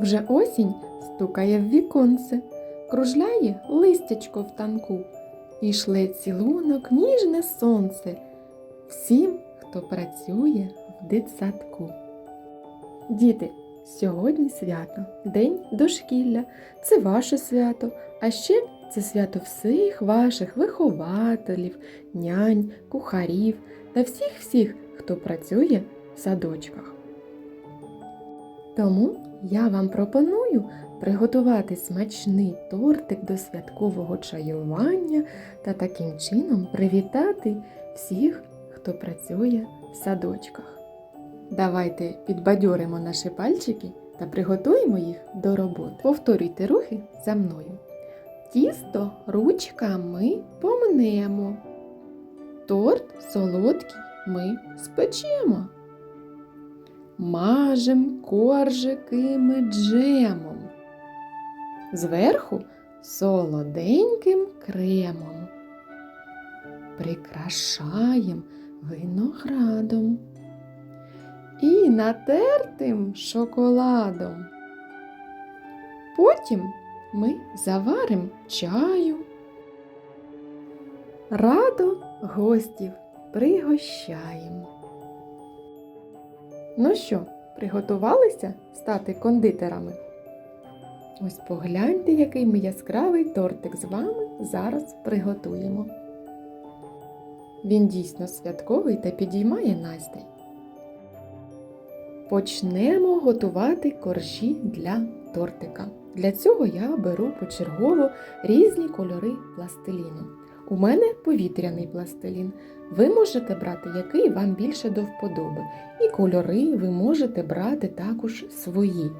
Вже осінь стукає в віконце, кружляє листячко в танку, і шле цілунок ніжне сонце всім, хто працює в дитсадку. Діти, сьогодні свято, День дошкілля. Це ваше свято, а ще це свято всіх ваших вихователів, нянь, кухарів та всіх-всіх, хто працює в садочках. Тому я вам пропоную приготувати смачний тортик до святкового чаювання та таким чином привітати всіх, хто працює в садочках. Давайте підбадьоримо наші пальчики та приготуємо їх до роботи. Повторюйте рухи за мною. Тісто ручками помнемо. Торт солодкий ми спечемо. Мажем коржики джемом. Зверху солоденьким кремом. Прикрашаєм виноградом і натертим шоколадом. Потім ми заваримо чаю. Радо гостів пригощаємо. Ну що, приготувалися стати кондитерами? Ось погляньте, який ми яскравий тортик з вами зараз приготуємо. Він дійсно святковий та підіймає настрій. Почнемо готувати коржі для тортика. Для цього я беру почергово різні кольори пластиліну. У мене повітряний пластилін. Ви можете брати, який вам більше до вподоби. І кольори ви можете брати також свої.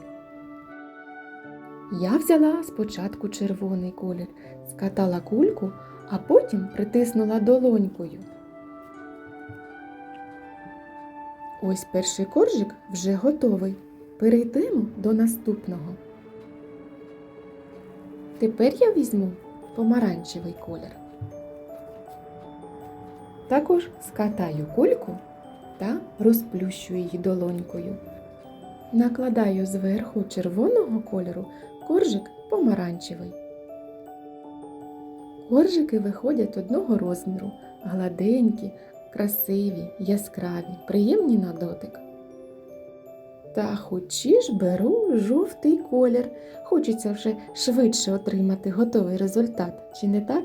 Я взяла спочатку червоний колір, скатала кульку, а потім притиснула долонькою. Ось перший коржик вже готовий. Перейдемо до наступного. Тепер я візьму помаранчевий колір. Також скатаю кульку та розплющу її долонькою. Накладаю зверху червоного кольору коржик помаранчевий. Коржики виходять одного розміру, гладенькі, красиві, яскраві, приємні на дотик. Та хочі ж беру жовтий колір. Хочеться вже швидше отримати готовий результат, чи не так?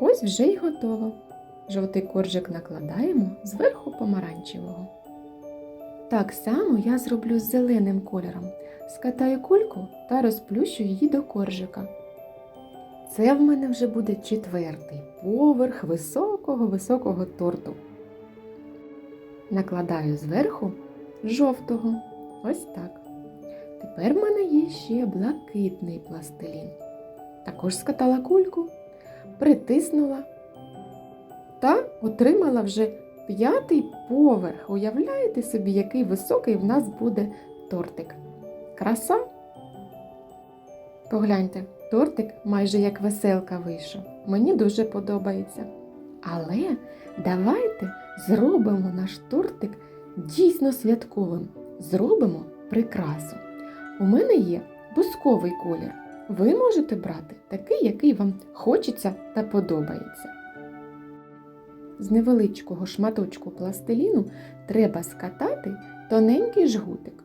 Ось вже й готово. Жовтий коржик накладаємо зверху помаранчевого. Так само я зроблю з зеленим кольором. Скатаю кульку та розплющу її до коржика. Це в мене вже буде четвертий поверх високого-високого торту. Накладаю зверху жовтого. Ось так. Тепер в мене є ще блакитний пластилін. Також скатала кульку, притиснула та отримала вже п'ятий поверх. Уявляєте собі, який високий в нас буде тортик. Краса? Погляньте, тортик майже як веселка вийшов. Мені дуже подобається. Але давайте зробимо наш тортик дійсно святковим. Зробимо прикрасу. У мене є бусковий колір. Ви можете брати такий, який вам хочеться та подобається. З невеличкого шматочку пластиліну треба скатати тоненький жгутик.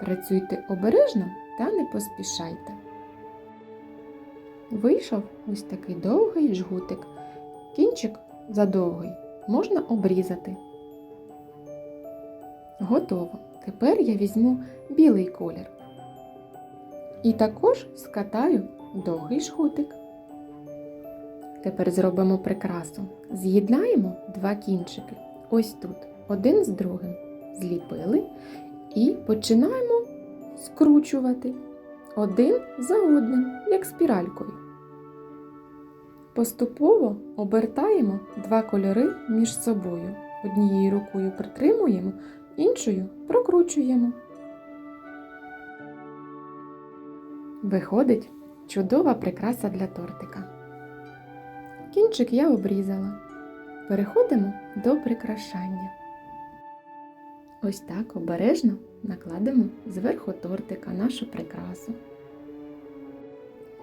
Працюйте обережно та не поспішайте. Вийшов ось такий довгий жгутик. Кінчик задовгий можна обрізати. Готово. Тепер я візьму білий колір. І також скатаю довгий жгутик. Тепер зробимо прикрасу. З'єднаємо два кінчики. Ось тут, один з другим. Зліпили і починаємо скручувати один за одним, як спіралькою. Поступово обертаємо два кольори між собою. Однією рукою притримуємо, іншою прокручуємо. Виходить чудова прикраса для тортика. Кінчик я обрізала. Переходимо до прикрашання. Ось так обережно накладемо зверху тортика нашу прикрасу.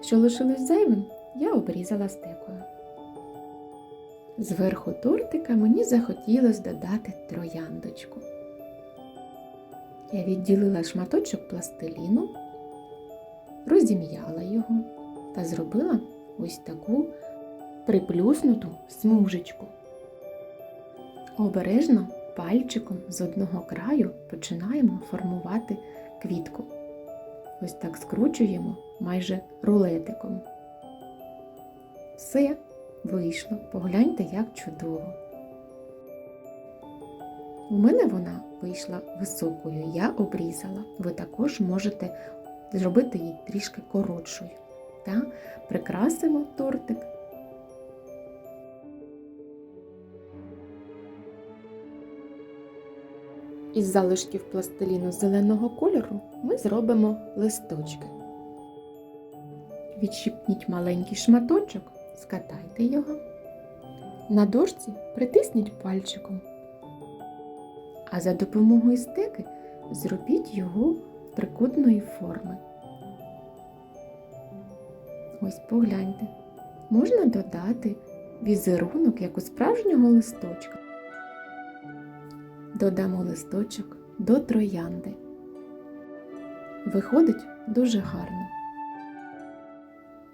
Що лишилось зайвим, я обрізала стекою. Зверху тортика мені захотілося додати трояндочку. Я відділила шматочок пластиліну, розім'яла його та зробила ось таку приплюснуту смужечку. Обережно пальчиком з одного краю починаємо формувати квітку. Ось так скручуємо майже рулетиком. Все вийшло. Погляньте, як чудово. У мене вона вийшла високою, я обрізала. Ви також можете зробити її трішки коротшою. Та прикрасимо тортик. Із залишків пластиліну зеленого кольору ми зробимо листочки. Відщипніть маленький шматочок, скатайте його. На дошці притисніть пальчиком. А за допомогою стеки зробіть його трикутної форми. Ось погляньте. Можна додати візерунок, як у справжнього листочка. Додамо листочок до троянди. Виходить дуже гарно.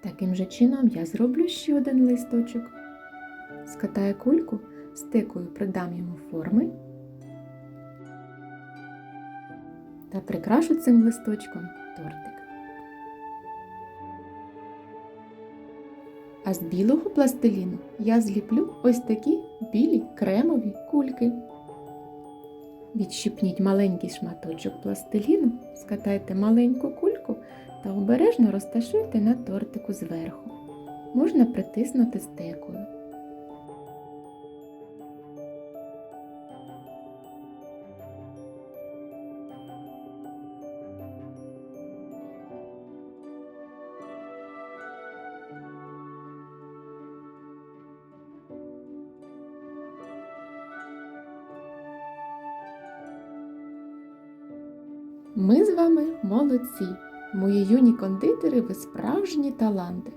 Таким же чином я зроблю ще один листочок. Скатаю кульку, стекою придам йому форми та прикрашу цим листочком тортик. А з білого пластиліну я зліплю ось такі білі кремові кульки. Відщипніть маленький шматочок пластиліну, скатайте маленьку кульку та обережно розташуйте на тортику зверху. Можна притиснути стекою. Ми з вами молодці. Мої юні кондитери, ви справжні таланти.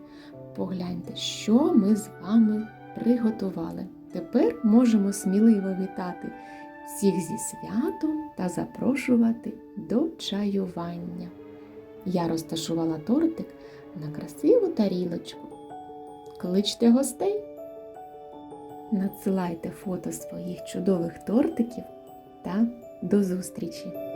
Погляньте, що ми з вами приготували. Тепер можемо сміливо вітати всіх зі святом та запрошувати до чаювання. Я розташувала тортик на красиву тарілочку. Кличте гостей. Надсилайте фото своїх чудових тортиків та до зустрічі!